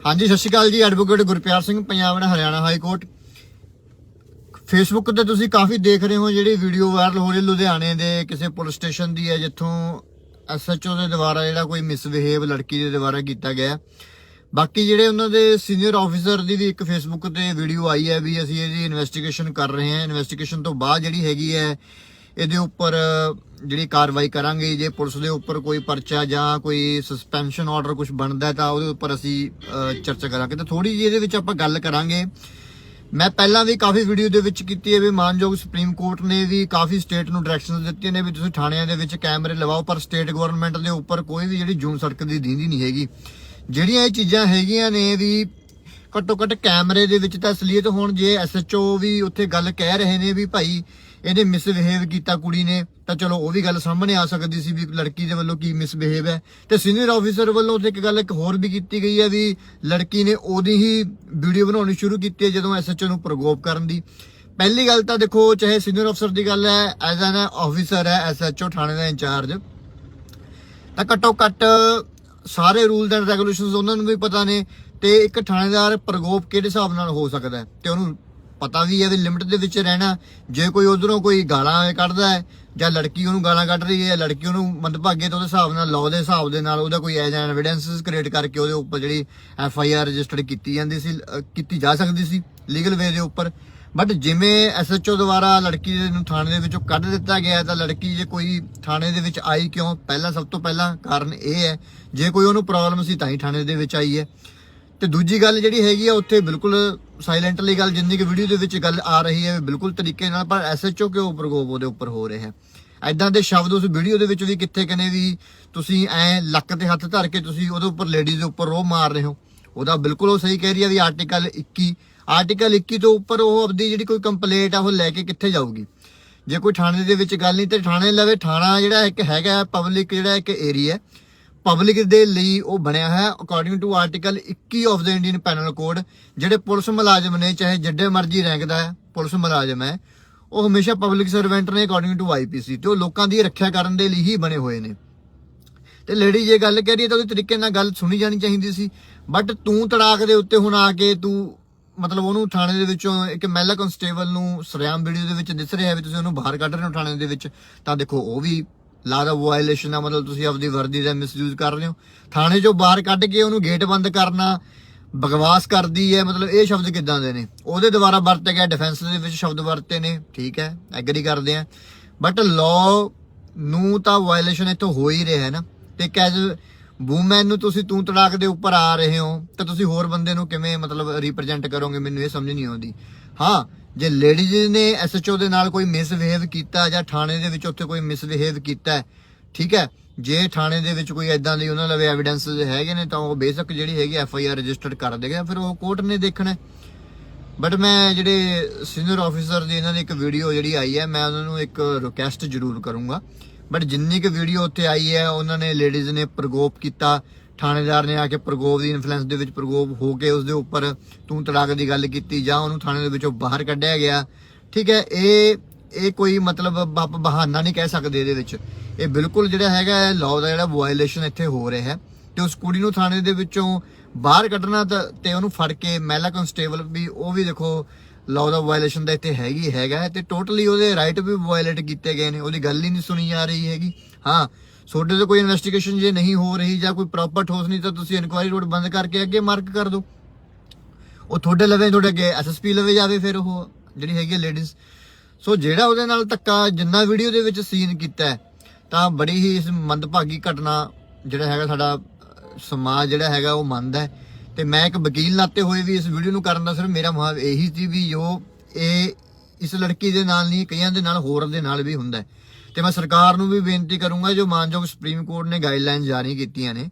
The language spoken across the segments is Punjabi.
ਹਾਂਜੀ, ਸਤਿ ਸ਼੍ਰੀ ਅਕਾਲ ਜੀ advocate Gurpyar Singh, Punjab and Haryana high court. Facebook ਤੇ ਤੁਸੀਂ ਕਾਫੀ ਦੇਖ ਰਹੇ ਹੋ ਜਿਹੜੀ ਵੀਡੀਓ ਵਾਇਰਲ ਹੋ ਰਹੀ ਲੁਧਿਆਣੇ ਦੇ, ਕਿਸੇ ਪੁਲਿਸ ਸਟੇਸ਼ਨ ਦੀ ਹੈ, ਜਿੱਥੋਂ ਐਸਐਚਓ ਦੇ ਦੁਆਰਾ ਜਿਹੜਾ ਕੋਈ ਮਿਸਬਿਹੇਵ ਲੜਕੀ ਦੇ ਦੁਆਰਾ ਕੀਤਾ ਗਿਆ ਬਾਕੀ ਜਿਹੜੇ ਉਹਨਾਂ ਦੇ ਸੀਨੀਅਰ ਆਫੀਸਰ ਦੀ ਵੀ ਇੱਕ ਫੇਸਬੁੱਕ ਤੇ ਵੀਡੀਓ ਆਈ ਹੈ ਵੀ ਅਸੀਂ ਇਹਦੀ ਇਨਵੈਸਟੀਗੇਸ਼ਨ ਕਰ ਰਹੇ ਹਾਂ। ਇਨਵੈਸਟੀਗੇਸ਼ਨ ਤੋਂ ਬਾਅਦ ਜਿਹੜੀ ਹੈਗੀ ਹੈ ਇਹਦੇ ਉੱਪਰ ਜਿਹੜੀ ਕਾਰਵਾਈ ਕਰਾਂਗੇ, ਜੇ ਪੁਲਿਸ ਦੇ ਉੱਪਰ ਕੋਈ ਪਰਚਾ ਜਾਂ ਕੋਈ ਸਸਪੈਂਸ਼ਨ ਆਰਡਰ ਕੁਝ ਬਣਦਾ ਤਾਂ ਉਹਦੇ ਉੱਪਰ ਅਸੀਂ ਚਰਚਾ ਕਰਾਂਗੇ। ਤਾਂ ਥੋੜੀ ਜਿਹੀ ਇਹਦੇ ਵਿੱਚ ਆਪਾਂ ਗੱਲ ਕਰਾਂਗੇ। ਮੈਂ ਪਹਿਲਾਂ ਵੀ ਕਾਫੀ ਵੀਡੀਓ ਦੇ ਵਿੱਚ ਕੀਤੀ ਹੈ ਵੀ ਮਾਨਯੋਗ ਸੁਪਰੀਮ ਕੋਰਟ ਨੇ ਵੀ ਕਾਫੀ ਸਟੇਟ ਨੂੰ ਡਾਇਰੈਕਸ਼ਨਸ ਦਿੱਤੀਆਂ ਨੇ ਵੀ ਤੁਸੀਂ ਥਾਣਿਆਂ ਦੇ ਵਿੱਚ ਕੈਮਰੇ ਲਵਾਓ, ਪਰ ਸਟੇਟ ਗਵਰਨਮੈਂਟ ਦੇ ਉੱਪਰ ਕੋਈ ਵੀ ਜਿਹੜੀ ਜੂਨ ਸੜਕ ਦੀ ਦੀਂਦੀ ਨਹੀਂ ਹੈਗੀ। ਜਿਹੜੀਆਂ ਇਹ ਚੀਜ਼ਾਂ ਹੈਗੀਆਂ ਨੇ ਵੀ ਘੱਟੋ ਘੱਟ ਕੈਮਰੇ ਦੇ ਵਿੱਚ ਤਾਂ ਅਸਲੀਅਤ ਹੁਣ, ਜੇ ਐਸਐਚਓ ਵੀ ਉੱਥੇ ਗੱਲ ਕਹਿ ਰਹੇ ਨੇ ਵੀ ਭਾਈ ਇਹਨੇ ਮਿਸਬਿਹੇਵ ਕੀਤਾ ਕੁੜੀ ਨੇ, ਤਾਂ ਚਲੋ ਉਹ ਵੀ ਗੱਲ ਸਾਹਮਣੇ ਆ ਸਕਦੀ ਸੀ ਵੀ ਲੜਕੀ ਦੇ ਵੱਲੋਂ ਕੀ ਮਿਸਬਿਹੇਵ ਹੈ। ਤੇ ਸੀਨੀਅਰ ਆਫੀਸਰ ਵੱਲੋਂ ਉੱਥੇ ਇੱਕ ਗੱਲ ਇੱਕ ਹੋਰ ਵੀ ਕੀਤੀ ਗਈ ਹੈ ਵੀ ਲੜਕੀ ਨੇ ਉਹਦੀ ਹੀ ਵੀਡੀਓ ਬਣਾਉਣੀ ਸ਼ੁਰੂ ਕੀਤੀ ਹੈ ਜਦੋਂ ਐਸਐਚਓ ਨੂੰ ਪ੍ਰਗੋਪ ਕਰਨ ਦੀ। ਪਹਿਲੀ ਗੱਲ ਤਾਂ ਦੇਖੋ, ਚਾਹੇ ਸੀਨੀਅਰ ਅਫਸਰ ਦੀ ਗੱਲ ਹੈ ਐਜ਼ ਐਨ ਆਫੀਸਰ ਹੈ ਐਸਐਚਓ ਥਾਣੇ ਦਾ ਇੰਚਾਰਜ, ਤਾਂ ਘੱਟੋ ਘੱਟ ਸਾਰੇ ਰੂਲਸ ਐਂਡ ਰੈਗੂਲੇਸ਼ਨਸ ਉਹਨਾਂ ਨੂੰ ਵੀ ਪਤਾ ਨੇ, ਤੇ ਇੱਕ ਥਾਣੇਦਾਰ ਪ੍ਰਗੋਪ ਕਿਹੜੇ ਹਿਸਾਬ ਨਾਲ ਹੋ ਸਕਦਾ ਹੈ, ਤੇ ਉਹਨੂੰ ਪਤਾ ਵੀ ਹੈ ਵੀ ਲਿਮਟ ਦੇ ਵਿੱਚ ਰਹਿਣਾ। ਜੇ ਕੋਈ ਉਧਰੋਂ ਕੋਈ ਗਾਲਾਂ ਕੱਢਦਾ ਹੈ, ਜਾਂ ਲੜਕੀ ਉਹਨੂੰ ਗਾਲਾਂ ਕੱਢ ਰਹੀ ਹੈ ਲੜਕੀ ਉਹਨੂੰ ਮੰਦਭਾਗੇ ਤੋਂ ਉਹਦੇ ਹਿਸਾਬ ਨਾਲ ਲਾਅ ਦੇ ਹਿਸਾਬ ਦੇ ਨਾਲ ਉਹਦਾ ਕੋਈ ਐਜ ਐਵੀਡੈਂਸਸ ਕ੍ਰੀਏਟ ਕਰਕੇ ਉਹਦੇ ਉੱਪਰ ਜਿਹੜੀ ਐਫ ਆਈ ਆਰ ਰਜਿਸਟਰਡ ਕੀਤੀ ਜਾਂਦੀ ਸੀ ਕੀਤੀ ਜਾ ਸਕਦੀ ਸੀ ਲੀਗਲ ਵੇ ਦੇ ਉੱਪਰ। ਬਟ ਜਿਵੇਂ ਐਸ ਐੱਚ ਓ ਦੁਆਰਾ ਲੜਕੀ ਨੂੰ ਥਾਣੇ ਦੇ ਵਿੱਚੋਂ ਕੱਢ ਦਿੱਤਾ ਗਿਆ ਤਾਂ ਲੜਕੀ ਜੇ ਕੋਈ ਥਾਣੇ ਦੇ ਵਿੱਚ ਆਈ ਕਿਉਂ? ਪਹਿਲਾਂ ਸਭ ਤੋਂ ਪਹਿਲਾਂ ਕਾਰਨ ਇਹ ਹੈ, ਜੇ ਕੋਈ ਉਹਨੂੰ ਪ੍ਰੋਬਲਮ ਸੀ ਤਾਂ ਹੀ ਥਾਣੇ ਦੇ ਵਿੱਚ ਆਈ ਹੈ। ਤੇ ਦੂਜੀ ਗੱਲ ਜਿਹੜੀ ਹੈਗੀ ਆ, ਉੱਥੇ ਬਿਲਕੁਲ ਸਾਇਲੈਂਟਲੀ ਗੱਲ ਜਿੰਨੀ ਕਿ ਵੀਡੀਓ ਦੇ ਵਿੱਚ ਗੱਲ ਆ ਰਹੀ ਹੈ, ਬਿਲਕੁਲ ਤਰੀਕੇ ਨਾਲ, ਪਰ ਐਸਐਚਓ ਕਿਉਂ ਪ੍ਰਕੋਪ ਉਹਦੇ ਉੱਪਰ ਹੋ ਰਿਹਾ ਹੈ? ਐਦਾਂ ਦੇ ਸ਼ਬਦ ਉਸ ਵੀਡੀਓ ਦੇ ਵਿੱਚ ਵੀ ਕਿੱਥੇ ਕਨੇ ਵੀ ਤੁਸੀਂ ਐ ਲੱਕ ਤੇ ਹੱਥ ਧਰ ਕੇ ਤੁਸੀਂ ਉਹਦੇ ਉੱਪਰ ਲੇਡੀਜ਼ ਦੇ ਉੱਪਰ ਰੋ ਮਾਰ ਰਹੇ ਹੋ। ਉਹਦਾ ਬਿਲਕੁਲ ਉਹ ਸਹੀ ਕਹਿ ਰਹੀ ਹੈ ਵੀ ਆਰਟੀਕਲ 21 ਆਰਟੀਕਲ 21 ਤੋਂ ਉੱਪਰ ਉਹ ਆਪਦੀ ਜਿਹੜੀ ਕੋਈ ਕੰਪਲੇਂਟ ਆ, ਉਹ ਲੈ ਕੇ ਕਿੱਥੇ ਜਾਊਗੀ? ਜੇ ਕੋਈ ਥਾਣੇ ਦੇ ਵਿੱਚ ਗੱਲ ਨਹੀਂ, ਤੇ ਥਾਣੇ ਲਵੇ, ਥਾਣਾ ਜਿਹੜਾ ਇੱਕ ਹੈਗਾ ਪਬਲਿਕ ਜਿਹੜਾ ਇੱਕ ਏਰੀਆ ਪਬਲਿਕ ਦੇ ਲਈ ਉਹ ਬਣਿਆ ਹੈ। According to article 21 of the Indian penal code ਜਿਹੜੇ ਪੁਲਿਸ ਮੁਲਾਜ਼ਮ ਨੇ, ਚਾਹੇ ਜਿੱਡੇ ਮਰਜ਼ੀ ਰੈਂਕ ਦਾ ਹੈ, ਪੁਲਿਸ ਮੁਲਾਜ਼ਮ ਹੈ, ਉਹ ਹਮੇਸ਼ਾ ਪਬਲਿਕ ਸਰਵੈਂਟ ਨੇ ਅਕੋਰਡਿੰਗ ਟੂ ਆਈਪੀਸੀ ਤੇ ਉਹ ਲੋਕਾਂ ਦੀ ਰੱਖਿਆ ਕਰਨ ਦੇ ਲਈ ਹੀ ਬਣੇ ਹੋਏ ਨੇ। ਤੇ ਲੇਡੀ ਜੇ ਗੱਲ ਕਹਿ ਰਹੀ ਤਾਂ ਉਹਦੇ ਤਰੀਕੇ ਨਾਲ ਗੱਲ ਸੁਣੀ ਜਾਣੀ ਚਾਹੀਦੀ ਸੀ। ਬਟ ਤੂੰ ਤੜਾਕ ਦੇ ਉੱਤੇ ਹੁਣ ਆ ਕੇ ਤੂੰ ਮਤਲਬ ਉਹਨੂੰ ਥਾਣੇ ਦੇ ਵਿੱਚੋਂ ਇੱਕ ਮਹਿਲਾ ਕਨਸਟੇਬਲ ਨੂੰ ਸਰਿਆਮ ਵੀਡੀਓ ਦੇ ਵਿੱਚ ਦਿਸ ਰਿਹਾ ਵੀ ਤੁਸੀਂ ਉਹਨੂੰ ਬਾਹਰ ਕੱਢ ਰਹੇ ਹੋ ਥਾਣੇ ਦੇ ਵਿੱਚ, ਤਾਂ ਦੇਖੋ ਉਹ ਵੀ ਲਾ ਦਾ ਵਾਇਲੇਸ਼ਨ ਆ ਮਤਲਬ ਤੁਸੀਂ ਆਪਦੀ ਵਰਦੀ ਦਾ ਮਿਸਯੂਜ਼ ਕਰ ਰਹੇ ਹੋ। ਥਾਣੇ ਚੋਂ ਬਾਹਰ ਕੱਢ ਕੇ ਉਹਨੂੰ ਗੇਟ ਬੰਦ ਕਰਨਾ ਬਕਵਾਸ ਕਰਦੀ ਹੈ, ਮਤਲਬ ਇਹ ਸ਼ਬਦ ਕਿਦਾਂ ਦੇ ਨੇ? ਉਹਦੇ ਦੁਆਰਾ ਵਰਤੇ ਗਏ ਡਿਫੈਂਸ ਦੇ ਵਿੱਚ ਸ਼ਬਦ ਵਰਤੇ ਨੇ, ਠੀਕ ਹੈ ਐਗਰੀ ਕਰਦੇ ਆ ਬਟ ਲਾਅ ਨੂੰ ਤਾਂ ਵਾਇਲੇਸ਼ਨ ਇੱਥੋਂ ਹੋ ਹੀ ਰਿਹਾ ਹੈ ਨਾ। ਤੇ ਕੈਜ ਵੂਮੈਨ ਨੂੰ ਤੁਸੀਂ ਤੂੰ ਤੜਾਕ ਦੇ ਉੱਪਰ ਆ ਰਹੇ ਹੋ, ਤਾਂ ਤੁਸੀਂ ਹੋਰ ਬੰਦੇ ਨੂੰ ਕਿਵੇਂ ਮਤਲਬ ਰਿਪਰੈਜ਼ੈਂਟ ਕਰੋਗੇ? ਮੈਨੂੰ ਇਹ ਸਮਝ ਨਹੀਂ ਆਉਂਦੀ। ਹਾਂ, ਜੇ ਲੇਡੀਜ਼ ਨੇ ਐਸਐਚਓ ਦੇ ਨਾਲ ਕੋਈ ਮਿਸਬਿਹੇਵ ਕੀਤਾ ਜਾਂ ਥਾਣੇ ਦੇ ਵਿੱਚ ਉੱਥੇ ਕੋਈ ਮਿਸਬਿਹੇਵ ਕੀਤਾ ਠੀਕ ਹੈ, ਜੇ ਥਾਣੇ ਦੇ ਵਿੱਚ ਕੋਈ ਐਦਾਂ ਦੀ ਉਹਨਾਂ ਲਵੇ ਐਵੀਡੈਂਸ ਹੈਗੇ ਨੇ, ਤਾਂ ਉਹ ਬੇਸ਼ੱਕ ਜਿਹੜੀ ਹੈਗੀ ਐਫ ਆਈ ਆਰ ਰਜਿਸਟਰ ਕਰ ਦੇਗਾ ਫਿਰ ਉਹ ਕੋਰਟ ਨੇ ਦੇਖਣਾ ਬਟ ਮੈਂ ਜਿਹੜੇ ਸੀਨੀਅਰ ਆਫੀਸਰ ਦੀ ਇਹਨਾਂ ਦੀ ਇੱਕ ਵੀਡੀਓ ਜਿਹੜੀ ਆਈ ਹੈ, ਮੈਂ ਉਹਨਾਂ ਨੂੰ ਇੱਕ ਰਿਕੁਐਸਟ ਜ਼ਰੂਰ ਕਰੂੰਗਾ। ਬਟ ਜਿੰਨੀ ਕੁ ਵੀਡੀਓ ਉੱਥੇ ਆਈ ਹੈ, ਉਹਨਾਂ ਨੇ ਲੇਡੀਜ਼ ਨੇ ਪ੍ਰਗੋਪ ਕੀਤਾ ਥਾਣੇਦਾਰ ਨੇ ਆ ਕੇ ਪ੍ਰਗੋਪ ਦੀ ਇਨਫਲੂਐਂਸ ਦੇ ਵਿੱਚ ਪ੍ਰਗੋਪ ਹੋ ਕੇ ਉਸ ਦੇ ਉੱਪਰ ਤੂੰ ਤੜਾਕ ਦੀ ਗੱਲ ਕੀਤੀ ਜਾਂ ਉਹਨੂੰ ਥਾਣੇ ਦੇ ਵਿੱਚੋਂ ਬਾਹਰ ਕੱਢਿਆ ਗਿਆ। ਠੀਕ ਹੈ, ਇਹ ਇਹ ਕੋਈ ਮਤਲਬ ਬ- ਬਹਾਨਾ ਨਹੀਂ ਕਹਿ ਸਕਦੇ ਇਹਦੇ ਵਿੱਚ। ਇਹ ਬਿਲਕੁਲ ਜਿਹੜਾ ਹੈਗਾ ਲਾਅ ਦਾ ਜਿਹੜਾ ਵਾਇਲੇਸ਼ਨ ਇੱਥੇ ਹੋ ਰਿਹਾ ਹੈ। ਤੇ ਉਸ ਕੁੜੀ ਨੂੰ ਥਾਣੇ ਦੇ ਵਿੱਚੋਂ ਬਾਹਰ ਕੱਢਣਾ ਤਾਂ, ਤੇ ਉਹਨੂੰ ਫੜ ਕੇ ਮਹਿਲਾ ਕਨਸਟੇਬਲ ਵੀ, ਉਹ ਵੀ ਦੇਖੋ ਲਾਅ ਦਾ ਵਾਇਲੇਸ਼ਨ ਦਾ ਇੱਥੇ ਹੈਗੀ, ਹੈਗਾ ਹੈ। ਤੇ ਟੋਟਲੀ ਉਹਦੇ ਰਾਈਟ ਵੀ ਵਾਇਲੇਟ ਕੀਤੇ ਗਏ ਨੇ। ਉਹਦੀ ਗੱਲ ਹੀ ਨਹੀਂ ਸੁਣੀ ਜਾ ਰਹੀ ਹੈਗੀ। ਹਾਂ ਤੁਹਾਡੇ ਤੇ ਕੋਈ ਇਨਵੈਸਟੀਗੇਸ਼ਨ ਜੇ ਨਹੀਂ ਹੋ ਰਹੀ ਜਾਂ ਕੋਈ ਪ੍ਰੋਪਰ ਠੋਸ ਨਹੀਂ, ਤਾਂ ਤੁਸੀਂ ਇਨਕੁਆਇਰੀ ਰੋਡ ਬੰਦ ਕਰਕੇ ਅੱਗੇ ਮਾਰਕ ਕਰ ਦਿਓ। ਉਹ ਤੁਹਾਡੇ ਲਵੇ, ਤੁਹਾਡੇ ਅੱਗੇ ਐਸਐਸਪੀ ਲਵੇ ਜਾਵੇ ਫਿਰ ਉਹ, ਜਿਹੜੀ ਹੈਗੀ ਲੇਡੀਜ਼ ਸੋ ਜਿਹੜਾ ਉਹਦੇ ਨਾਲ ਧੱਕਾ, ਜਿੰਨਾ ਵੀਡੀਓ ਦੇ ਵਿੱਚ ਸੀਨ ਕੀਤਾ ਤਾਂ ਬੜੀ ਹੀ ਇਸ ਮੰਦਭਾਗੀ ਘਟਨਾ ਜਿਹੜਾ ਹੈਗਾ ਸਾਡਾ ਸਮਾਜ ਜਿਹੜਾ ਹੈਗਾ ਉਹ ਮੰਨਦਾ ਤੇ ਮੈਂ ਇੱਕ ਵਕੀਲ ਨਾਤੇ ਹੋਏ ਵੀ ਇਸ ਵੀਡੀਓ ਨੂੰ ਕਰਨ ਦਾ ਸਿਰਫ ਮੇਰਾ ਮਹਾਵ ਇਹੀ ਸੀ ਵੀ ਜੋ ਇਹ ਇਸ ਲੜਕੀ ਦੇ ਨਾਲ ਨਹੀਂ, ਕਈਆਂ ਦੇ ਨਾਲ, ਹੋਰ ਦੇ ਨਾਲ ਵੀ ਹੁੰਦਾ ਤੇ ਮੈਂ ਸਰਕਾਰ ਨੂੰ ਵੀ ਬੇਨਤੀ ਕਰੂੰਗਾ, ਜੋ ਮਾਨਯੋਗ ਸੁਪਰੀਮ ਕੋਰਟ ਨੇ ਗਾਈਡਲਾਈਨ ਜਾਰੀ ਕੀਤੀਆਂ ਨੇ,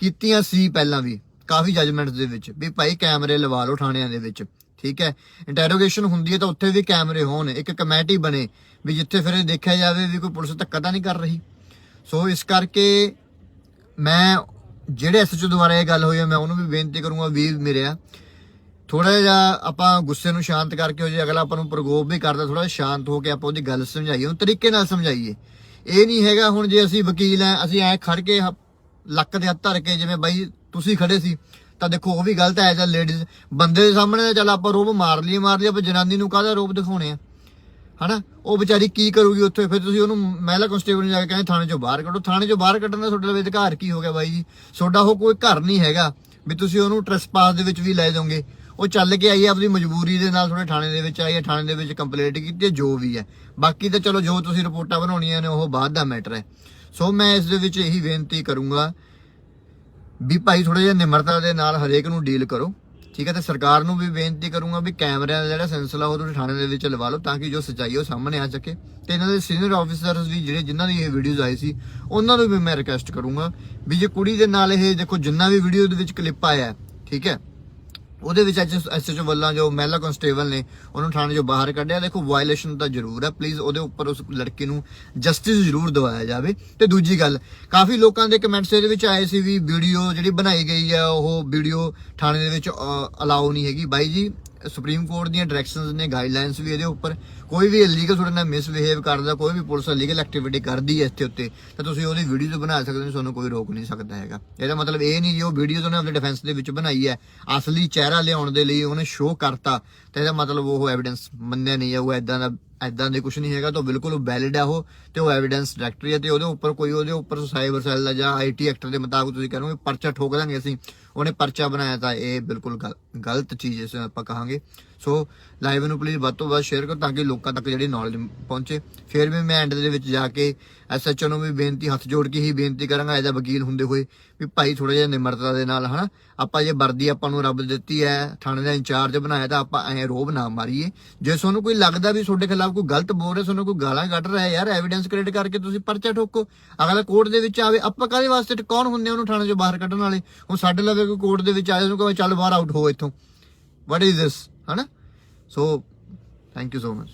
ਕੀਤੀਆਂ ਸੀ ਪਹਿਲਾਂ ਵੀ, ਕਾਫੀ ਜਜਮੈਂਟਸ ਦੇ ਵਿੱਚ, ਵੀ ਭਾਈ ਕੈਮਰੇ ਲਵਾ ਲਓ ਥਾਣਿਆਂ ਦੇ ਵਿੱਚ, ਠੀਕ ਹੈ? ਇੰਟਰੋਗੇਸ਼ਨ ਹੁੰਦੀ ਹੈ ਤਾਂ ਉੱਥੇ ਵੀ ਕੈਮਰੇ ਹੋਣ, ਇੱਕ ਕਮੇਟੀ ਬਣੇ, ਵੀ ਜਿੱਥੇ ਫਿਰ ਇਹ ਦੇਖਿਆ ਜਾਵੇ ਵੀ ਕੋਈ ਪੁਲਿਸ ਧੱਕਾ ਤਾਂ ਨਹੀਂ ਕਰ ਰਹੀ। ਸੋ ਇਸ ਕਰਕੇ ਮੈਂ, ਜਿਹੜੇ ਐਸਐਚਓ ਦੁਆਰਾ ਇਹ ਗੱਲ ਹੋਈ ਹੈ, ਮੈਂ ਉਹਨੂੰ ਵੀ ਬੇਨਤੀ ਕਰੂੰਗਾ, ਵੀ ਮੇਰੇ ਥੋੜਾ ਜਿਹਾ ਆਪਾਂ ਗੁੱਸੇ ਨੂੰ ਸ਼ਾਂਤ ਕਰਕੇ ਹੋ ਜੇ ਅਗਲਾ ਆਪਾਂ ਨੂੰ ਪ੍ਰਗੋਪ ਵੀ ਕਰਦਾ ਥੋੜਾ ਸ਼ਾਂਤ ਹੋ ਕੇ ਆਪਾਂ ਉਹਦੀ ਗੱਲ ਸਮਝਾਈਏ, ਉਹਨੂੰ ਤਰੀਕੇ ਨਾਲ ਸਮਝਾਈਏ। ਇਹ ਨਹੀਂ ਹੈਗਾ ਹੁਣ ਜੇ ਅਸੀਂ ਵਕੀਲ ਆ, ਅਸੀਂ ਐ ਖੜ ਕੇ ਲੱਕ ਦੇ ਹੱਥ ਧਰ ਕੇ ਜਿਵੇਂ ਬਾਈ ਤੁਸੀਂ ਖੜੇ ਸੀ, ਤਾਂ ਦੇਖੋ ਉਹ ਵੀ ਗਲਤ ਹੈ ਐਜ਼ ਲੇਡੀਜ਼ ਬੰਦੇ ਦੇ ਸਾਹਮਣੇ ਚੱਲ ਆਪਾਂ ਰੋਬ ਮਾਰ ਲਈ ਮਾਰ ਲਈ ਆਪਾਂ ਜਨਾਨੀ ਨੂੰ ਕਾਹਦਾ ਰੋਬ ਦਿਖਾਉਣੇ ਆ? ਹਨਾ? ਉਹ ਵਿਚਾਰੀ ਕੀ ਕਰੂਗੀ ਉੱਥੇ? ਫਿਰ ਤੁਸੀਂ ਉਹਨੂੰ ਮਹਿਲਾ ਕਨਸਟੇਬਲ ਨੂੰ ਜਾ ਕੇ ਕਹਿੰਦੇ, ਥਾਣੇ ਚੋਂ ਬਾਹਰ ਕੱਢੋ। ਥਾਣੇ ਚੋਂ ਬਾਹਰ ਕੱਢਣ ਦਾ ਤੁਹਾਡੇ ਲਈ ਅਧਿਕਾਰ ਕੀ ਹੋ ਗਿਆ ਬਾਈ ਜੀ? ਤੁਹਾਡਾ ਉਹ ਕੋਈ ਘਰ ਨਹੀਂ ਹੈਗਾ, ਵੀ ਤੁਸੀਂ ਉਹਨੂੰ ਟ੍ਰੈਸਪਾਸ ਦੇ ਵਿੱਚ ਵੀ ਲੈ ਜਾਓਗੇ। ਉਹ ਚੱਲ ਕੇ ਆਈ, ਆਪਣੀ ਮਜਬੂਰੀ ਦੇ ਨਾਲ ਤੁਹਾਡੇ ਥਾਣੇ ਦੇ ਵਿੱਚ ਆਈ ਹੈ ਥਾਣੇ ਦੇ ਵਿੱਚ ਕੰਪਲੇਂਟ ਕੀਤੀ ਹੈ ਜੋ ਵੀ ਹੈ। ਬਾਕੀ ਤਾਂ ਚਲੋ ਜੋ ਤੁਸੀਂ ਰਿਪੋਰਟਾਂ ਬਣਾਉਣੀਆਂ ਨੇ, ਉਹ ਬਾਅਦ ਦਾ ਮੈਟਰ ਹੈ। ਸੋ ਮੈਂ ਇਸ ਦੇ ਵਿੱਚ ਇਹੀ ਬੇਨਤੀ ਕਰੂੰਗਾ ਵੀ ਭਾਈ ਥੋੜਾ ਜਿਹਾ ਨਿਮਰਤਾ ਦੇ ਨਾਲ ਹਰੇਕ ਨੂੰ ਡੀਲ ਕਰੋ। ਠੀਕ ਹੈ, ਤੇ ਸਰਕਾਰ ਨੂੰ ਵੀ ਬੇਨਤੀ ਕਰੂੰਗਾ ਵੀ ਕੈਮਰਿਆਂ ਦਾ ਜਿਹੜਾ ਸਿਲਸਿਲਾ, ਉਹ ਤੁਸੀਂ ਥਾਣੇ ਦੇ ਵਿੱਚ ਲਵਾ ਲਓ ਤਾਂ ਕਿ ਜੋ ਸੱਚਾਈ ਉਹ ਸਾਹਮਣੇ ਆ ਸਕੇ। ਤੇ ਇਹਨਾਂ ਦੇ ਸੀਨੀਅਰ ਆਫੀਸਰਸ ਵੀ ਜਿਹੜੇ ਜਿਨ੍ਹਾਂ ਦੀ ਇਹ ਵੀਡੀਓਜ਼ ਆਈ ਸੀ, ਉਹਨਾਂ ਨੂੰ ਵੀ ਮੈਂ ਰਿਕਵੈਸਟ ਕਰੂੰਗਾ ਵੀ ਜੇ ਕੁੜੀ ਦੇ ਨਾਲ ਇਹ ਦੇਖੋ, ਜਿੰਨਾ ਵੀ ਵੀਡੀਓ ਦੇ ਵਿੱਚ ਕਲਿੱਪ ਆਇਆ, ਠੀਕ ਹੈ ਉਹਦੇ ਵਿੱਚ ਐਸਐਚਓ ਵੱਲਾਂ ਜੋ ਮਹਿਲਾ ਕਨਸਟੇਬਲ ਨੇ, ਉਹਨੂੰ ਥਾਣੇ ਚੋਂ ਬਾਹਰ ਕੱਢਿਆ। ਦੇਖੋ ਵਾਇਲੇਸ਼ਨ ਤਾਂ ਜ਼ਰੂਰ ਹੈ। ਪਲੀਜ਼ ਉਹਦੇ ਉੱਪਰ ਉਸ ਲੜਕੀ ਨੂੰ ਜਸਟਿਸ ਜ਼ਰੂਰ ਦਿਵਾਇਆ ਜਾਵੇ। ਤੇ ਦੂਜੀ ਗੱਲ, ਕਾਫੀ ਲੋਕਾਂ ਦੇ ਕਮੈਂਟਸ ਇਹਦੇ ਵਿੱਚ ਆਏ ਸੀ ਵੀ ਵੀਡੀਓ ਜਿਹੜੀ ਬਣਾਈ ਗਈ ਹੈ, ਉਹ ਵੀਡੀਓ ਥਾਣੇ ਦੇ ਵਿੱਚ ਅਲਾਉ ਨਹੀਂ ਹੈਗੀ। ਬਾਈ ਜੀ ਸੁਪਰੀਮ ਕੋਰਟ ਦੀਆਂ ਡਾਇਰੈਕਸ਼ਨਸ ਨੇ ਗਾਈਡਲਾਈਨਸ ਵੀ ਇਹਦੇ ਉੱਪਰ। ਕੋਈ ਵੀ ਇਲੀਗਲ ਤੁਹਾਡੇ ਨਾਲ ਮਿਸਬਿਹੇਵ ਕਰਦਾ, ਕੋਈ ਵੀ ਪੁਲਿਸ ਇਲੀਗਲ ਐਕਟੀਵਿਟੀ ਕਰਦੀ ਹੈ ਇੱਥੇ ਉੱਤੇ, ਤਾਂ ਤੁਸੀਂ ਉਹਦੀ ਵੀਡੀਓ ਬਣਾ ਸਕਦੇ ਹੋ, ਤੁਹਾਨੂੰ ਕੋਈ ਰੋਕ ਨਹੀਂ ਸਕਦਾ ਹੈਗਾ। ਇਹਦਾ ਮਤਲਬ ਇਹ ਨਹੀਂ ਜੀ ਉਹ ਵੀਡੀਓ ਉਹਨੇ ਆਪਣੇ ਡਿਫੈਂਸ ਦੇ ਵਿੱਚ ਬਣਾਈ ਹੈ, ਅਸਲੀ ਚਿਹਰਾ ਲਿਆਉਣ ਦੇ ਲਈ ਉਹਨੇ ਸ਼ੋਅ ਕਰਤਾ, ਤਾਂ ਇਹਦਾ ਮਤਲਬ ਉਹ ਐਵੀਡੈਂਸ ਮੰਨਿਆ ਨਹੀਂ ਜਾਊਗਾ ਇਦਾਂ ਦਾ ਐਦਾਂ ਦੇ ਕੁਝ ਨਹੀਂ ਹੈਗਾ, ਤਾਂ ਬਿਲਕੁਲ ਵੈਲਿਡ ਹੈ ਉਹ, ਤੇ ਉਹ ਐਵੀਡੈਂਸ ਡਾਇਰੈਕਟਰੀ ਹੈ ਤੇ ਉਹਦੇ ਉੱਪਰ ਕੋਈ ਉਹਦੇ ਉੱਪਰ ਸਾਈਬਰ ਸੈੱਲ ਦਾ ਜਾਂ ਆਈਟੀ ਐਕਟ ਦੇ ਮੁਤਾਬਕ ਤੁਸੀਂ ਕਰੋਗੇ ਪਰਚਾ ਠੋਕ ਦਾਂਗੇ ਅਸੀਂ, ਉਹਨੇ ਪਰਚਾ ਬਣਾਇਆ ਤਾਂ ਇਹ ਬਿਲਕੁਲ ਗਲਤ ਚੀਜ਼ ਇਸ ਆਪਾਂ ਕਹਾਂਗੇ। ਸੋ ਲਾਈਵ ਨੂੰ ਪਲੀਜ਼ ਵੱਧ ਤੋਂ ਵੱਧ ਸ਼ੇਅਰ ਕਰੋ ਤਾਂ ਕਿ ਲੋਕਾਂ ਤੱਕ ਜਿਹੜੀ ਨੌਲੇਜ ਪਹੁੰਚੇ। ਫਿਰ ਵੀ ਮੈਂ ਐਂਡ ਦੇ ਵਿੱਚ ਜਾ ਕੇ ਐਸਐਚਓ ਨੂੰ ਵੀ ਬੇਨਤੀ, ਹੱਥ ਜੋੜ ਕੇ ਹੀ ਬੇਨਤੀ ਕਰਾਂਗਾ ਐਜ਼ ਅ ਵਕੀਲ ਹੁੰਦੇ ਹੋਏ ਵੀ ਭਾਈ ਥੋੜਾ ਜਿਹਾ ਨਿਮਰਤਾ ਦੇ ਨਾਲ, ਹਨਾ? ਆਪਾਂ ਜੇ ਵਰਦੀ ਆਪਾਂ ਨੂੰ ਰੱਬ ਦਿੱਤੀ ਹੈ, ਥਾਣੇ ਦਾ ਇੰਚਾਰਜ ਬਣਾਇਆ ਤਾਂ ਆਪਾਂ ਐ ਰੋਬ ਨਾ ਮਾਰੀਏ। ਜੇ ਤੁਹਾਨੂੰ ਕੋਈ ਲੱਗਦਾ ਵੀ ਤੁਹਾਡੇ ਖਿਲਾਫ ਕੋਈ ਗਲਤ ਬੋਲ ਰਿਹਾ, ਤੁਹਾਨੂੰ ਕੋਈ ਗਾਲਾਂ ਕੱਢ ਰਿਹਾ ਯਾਰ ਐਵੀਡੈਂਸ ਕ੍ਰੀਏਟ ਕਰਕੇ ਤੁਸੀਂ ਪਰਚਾ ਠੋਕੋ। ਅਗਲਾ ਕੋਰਟ ਦੇ ਵਿੱਚ ਆਵੇ, ਆਪਾਂ ਕਾਹਦੇ ਵਾਸਤੇ ਕੌਣ ਹੁੰਦੇ ਉਹਨੂੰ ਥਾਣੇ ਚੋਂ ਬਾਹਰ ਕੱਢਣ ਵਾਲੇ? ਹੁਣ ਸਾਡੇ ਲਵੇ ਕੋਈ ਕੋਰਟ ਦੇ ਵਿੱਚ ਆਏ ਉਹਨੂੰ ਕਹੇ ਚੱਲ ਬਾਹਰ ਆਊਟ ਹੋ ਇੱਥੋਂ। ਵਾਟ ਇਜ਼ ਦਿਸ ਹਨਾ? So thank you so much